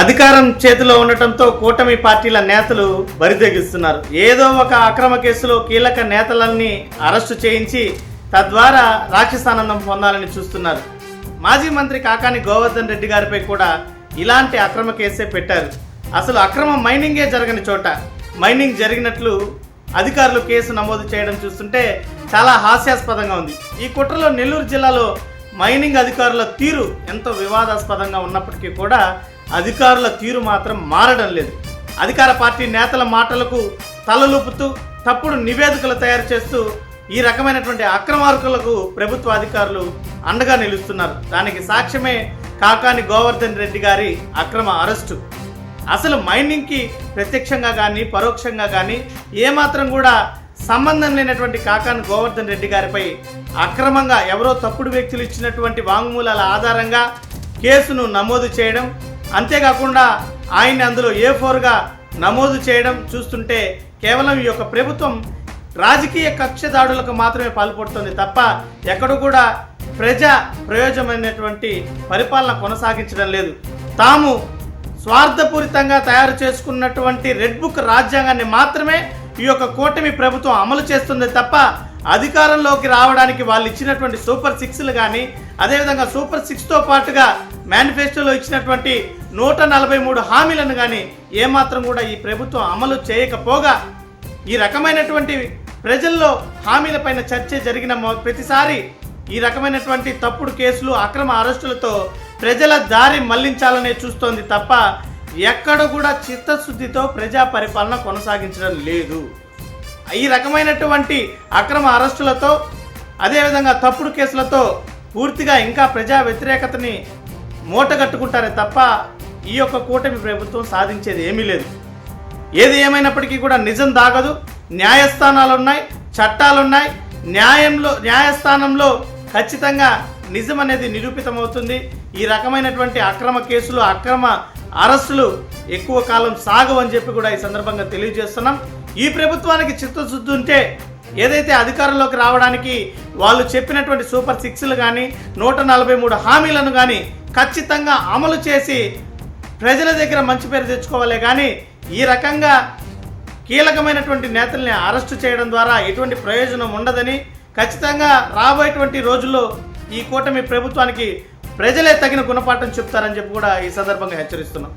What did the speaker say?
అధికారం చేతిలో ఉండటంతో కూటమి పార్టీల నేతలు బరితెగిస్తున్నారు ఏదో ఒక అక్రమ కేసులో కీలక నేతలన్నీ అరెస్టు చేయించి తద్వారా రాక్షసానందం పొందాలని చూస్తున్నారు. మాజీ మంత్రి కాకాని గోవర్ధన్ రెడ్డి గారిపై కూడా ఇలాంటి అక్రమ కేసే పెట్టారు. అసలు అక్రమ మైనింగే జరగని చోట మైనింగ్ జరిగినట్లు అధికారులు కేసు నమోదు చేయడం చూస్తుంటే చాలా హాస్యాస్పదంగా ఉంది. ఈ కుట్రలో నెల్లూరు జిల్లాలో మైనింగ్ అధికారుల తీరు ఎంతో వివాదాస్పదంగా ఉన్నప్పటికీ కూడా అధికారుల తీరు మాత్రం మారడం లేదు. అధికార పార్టీ నేతల మాటలకు తలలుపుతూ తప్పుడు నివేదికలు తయారు చేస్తూ ఈ రకమైనటువంటి అక్రమార్కులకు ప్రభుత్వ అధికారులు అండగా నిలుస్తున్నారు. దానికి సాక్ష్యమే కాకాని గోవర్ధన్ రెడ్డి గారి అక్రమ అరెస్టు. అసలు మైనింగ్కి ప్రత్యక్షంగా కానీ పరోక్షంగా కానీ ఏమాత్రం కూడా సంబంధం లేనటువంటి కాకాని గోవర్ధన్ రెడ్డి గారిపై అక్రమంగా ఎవరో తప్పుడు వ్యక్తులు ఇచ్చినటువంటి వాంగ్మూలాల ఆధారంగా కేసును నమోదు చేయడం అంతేకాకుండా ఆయన్ని అందులో ఏ ఫోర్గా నమోదు చేయడం చూస్తుంటే కేవలం ఈ యొక్క ప్రభుత్వం రాజకీయ కక్ష దాడులకు మాత్రమే పాల్పడుతుంది తప్ప ఎక్కడ కూడా ప్రజా ప్రయోజనమైనటువంటి పరిపాలన కొనసాగించడం లేదు. తాము స్వార్థపూరితంగా తయారు చేసుకున్నటువంటి రెడ్ బుక్ రాజ్యాంగాన్ని మాత్రమే ఈ యొక్క కూటమి ప్రభుత్వం అమలు చేస్తుంది తప్ప అధికారంలోకి రావడానికి వాళ్ళు ఇచ్చినటువంటి సూపర్ సిక్స్లు కానీ అదేవిధంగా సూపర్ సిక్స్తో పాటుగా మేనిఫెస్టోలో ఇచ్చినటువంటి నూట నలభై మూడు హామీలను కానీ ఏమాత్రం కూడా ఈ ప్రభుత్వం అమలు చేయకపోగా ఈ రకమైనటువంటి ప్రజల్లో హామీలపైన చర్చ జరిగిన ప్రతిసారి ఈ రకమైనటువంటి తప్పుడు కేసులు అక్రమ అరెస్టులతో ప్రజల దారి మళ్ళించాలనే చూస్తోంది తప్ప ఎక్కడ కూడా చిత్తశుద్ధితో ప్రజా పరిపాలన కొనసాగించడం లేదు. ఈ రకమైనటువంటి అక్రమ అరెస్టులతో అదేవిధంగా తప్పుడు కేసులతో పూర్తిగా ఇంకా ప్రజా వ్యతిరేకతని మూటగట్టుకుంటారే తప్ప ఈ యొక్క కూటమి ప్రభుత్వం సాధించేది ఏమీ లేదు. ఏది ఏమైనప్పటికీ కూడా నిజం దాగదు. న్యాయస్థానాలు ఉన్నాయి చట్టాలు ఉన్నాయి న్యాయంలో న్యాయస్థానంలో ఖచ్చితంగా నిజం అనేది నిరూపితమవుతుంది. ఈ రకమైనటువంటి అక్రమ కేసులు అక్రమ అరెస్టులు ఎక్కువ కాలం సాగవని చెప్పి కూడా ఈ సందర్భంగా తెలియజేస్తున్నాం. ఈ ప్రభుత్వానికి చిత్తశుద్ధి ఉంటే ఏదైతే అధికారంలోకి రావడానికి వాళ్ళు చెప్పినటువంటి సూపర్ సిక్స్లు కానీ నూట నలభై మూడు హామీలను కానీ ఖచ్చితంగా అమలు చేసి ప్రజల దగ్గర మంచి పేరు తెచ్చుకోవాలి. కానీ ఈ రకంగా కీలకమైనటువంటి నేతల్ని అరెస్టు చేయడం ద్వారా ఎటువంటి ప్రయోజనం ఉండదని ఖచ్చితంగా రాబోయేటువంటి రోజుల్లో ఈ కూటమి ప్రభుత్వానికి ప్రజలే తగిన గుణపాఠం చెప్తారని చెప్పి కూడా ఈ సందర్భంగా హెచ్చరిస్తున్నాం.